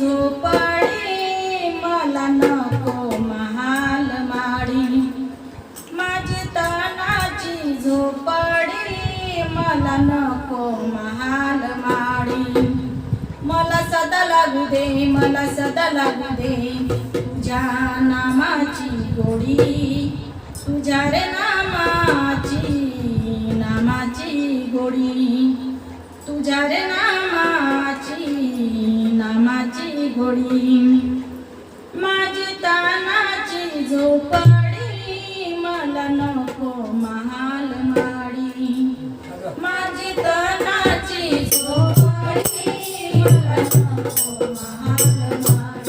झोपडी मला नको महाल माडी माझी तनाची झोपडी मला नको महाल माडी मला सदा लागू दे मला सदा लागू दे तुझ्या नामाची गोडी तुझ्या रे नामाची नामाची गोडी तुझ्या रे नामाची नामा घोडी. माझी तानाची झोपडी मला नको महाल माडी. माझी तानाची झोपडी मला नको महाल माडी.